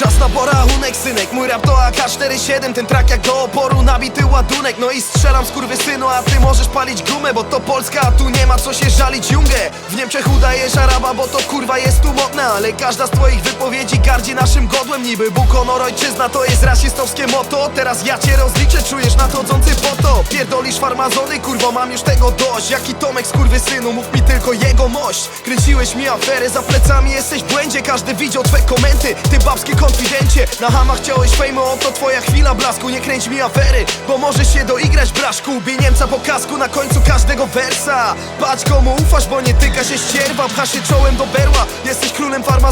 Czas na porachunek, synek. Mój rap to AK-47 Ten track jak do oporu nabity ładunek. No i strzelam synu, a ty możesz palić gumę Bo to Polska, a tu nie ma co się żalić. Jungę W Niemczech udajesz Araba, bo to kurwa jest tu modne Ale każda z twoich wypowiedzi gardzi naszym godłem. Niby Bóg, honor, ojczyzna to jest rasistowskie motto. Teraz ja cię rozliczę, czujesz nadchodzący potop Pierdolisz farmazony, kurwo mam już tego dość. Jaki Tomek synu, mów mi tylko jego mość. Kręciłeś mi aferę, za plecami jesteś w błędzie. Każdy widział twe komenty, ty babski konfidencie. Na hama chciałeś fejmu, oto twoja chwila blasku. Nie kręć mi afery, bo możesz się doigrać blaszku. Bij Niemca po kasku na końcu każdego wersa. Patrz komu ufasz, bo nie tyka się ścierwa. Pcha się czołem do berła, jesteś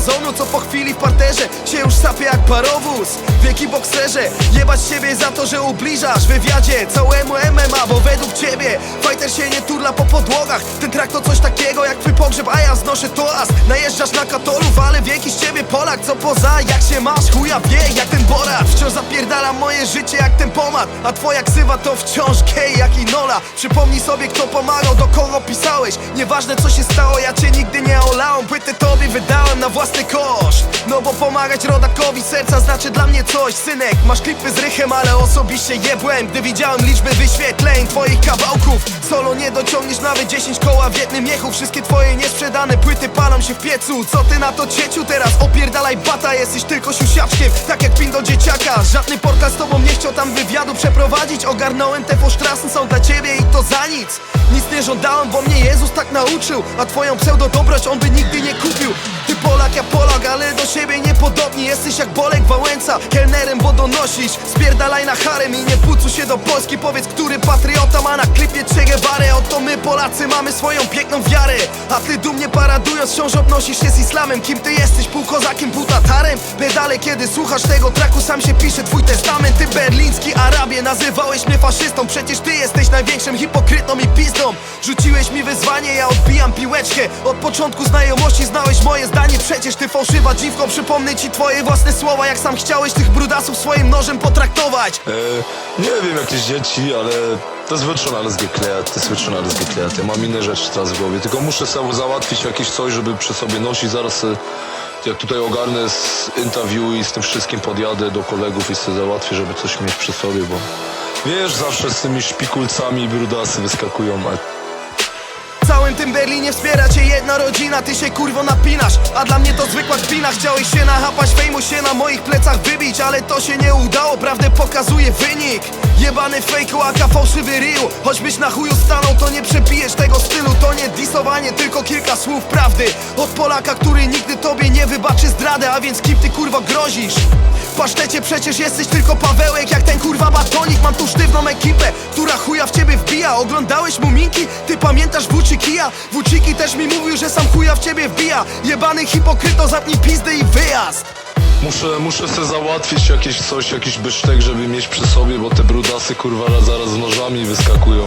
farmazonu Co po chwili w parterze się już sapie jak parowóz. Wieki bokserze, jebać siebie za to, że ubliżasz. Wywiadzie całemu MMA Bo według ciebie fighter się nie turla po podłogach. Ten track to coś takiego jak twój pogrzeb, a ja znoszę toast. Najeżdżasz na katolów, ale wieki z ciebie Polak. Co poza, jak się masz, chuja wie, jak ten Borat. Wciąż zapierdala moje życie jak ten pomad. A twoja ksywa to wciąż gej jak Inola Przypomnij sobie kto pomagał, do kogo pisałeś. Nieważne co się stało, ja cię nigdy nie olałem. Płytę tobie wydałem na własny koszt. No bo pomagać rodakowi serca znaczy dla mnie coś. Synek, masz klipy z rychem, ale osobiście jebłem Gdy widziałem liczby wyświetleń twoich kawałków Solo nie dociągniesz nawet 10 koła w jednym miechu. Wszystkie twoje niesprzedane płyty palą się w piecu. Co ty na to cieciu teraz? Opierdalaj bata, jesteś tylko siusiaczkiem Tak jak pin do dzieciaka. Żadny portal z tobą nie chciał tam wywiadu przeprowadzić. Ogarnąłem te posztrasy są dla ciebie i to za nic. Nic nie żądałem, bo mnie Jezus tak nauczył. A twoją pseudo dobroć on by nigdy nie kupił. Ty Polak, ja Polak, ale do siebie niepodobni. Jesteś jak Bolek Wałęsa, kelnerem, bo donosisz. Spierdalaj na harem i nie pucu się do Polski. Powiedz, który patriota ma na klipie Che Guevara Oto my Polacy mamy swoją piękną wiarę. A ty dumnie paradując wciąż obnosisz. Się z islamem. Kim ty jesteś, pół kozakiem, pół tatarem Pedale, kiedy słuchasz tego traku sam się pisze twój testament. Ty berliński Arabie, nazywałeś mnie faszystą. Przecież ty jesteś największym hipokrytą i pizdą. Rzuciłeś mi wyzwanie, ja odbijam piłeczkę. Od początku znajomości znałeś moje zdanie. Przecież ty fałszywa dziwko, przypomnę ci twoje własne słowa Jak sam chciałeś tych brudasów swoim nożem potraktować E, nie wiem, jakieś dzieci, ale schon alles geklärt, das wird schon alles geklärt. Ja mam inne rzeczy teraz w głowie, tylko muszę sobie załatwić jakieś coś, żeby przy sobie nosić. Zaraz e, jak tutaj ogarnę z interview i z tym wszystkim podjadę do kolegów i sobie załatwię, żeby coś mieć przy sobie, bo wiesz, zawsze z tymi szpikulcami brudasy wyskakują, całym tym Berlinie wspiera cię jedna rodzina. Ty się kurwo napinasz, a dla mnie to zwykła kpina Chciałeś się nachapać, fejmu się na moich plecach wybić Ale to się nie udało, prawdę pokazuje wynik Jebany fejku, aka fałszywy rył Choćbyś na chuju stanął, to nie przepijesz tego stylu. To nie disowanie, tylko kilka słów prawdy. Od Polaka, który nigdy tobie nie wybaczy zdradę A więc kim ty kurwa grozisz? W pasztecie przecież jesteś tylko Pawełek Jak ten kurwa batonik, mam tu sztywną ekipę Która chuja w ciebie wbija. Oglądałeś muminki? Ty pamiętasz Wuci Kija? Wuciki też mi mówił, że sam chuja w ciebie wbija. Jebany hipokryto, zapnij pizdę i wyjazd muszę, muszę sobie załatwić jakieś coś, jakiś besztek, żeby mieć przy sobie, bo te brudasy kurwa zaraz z nożami wyskakują.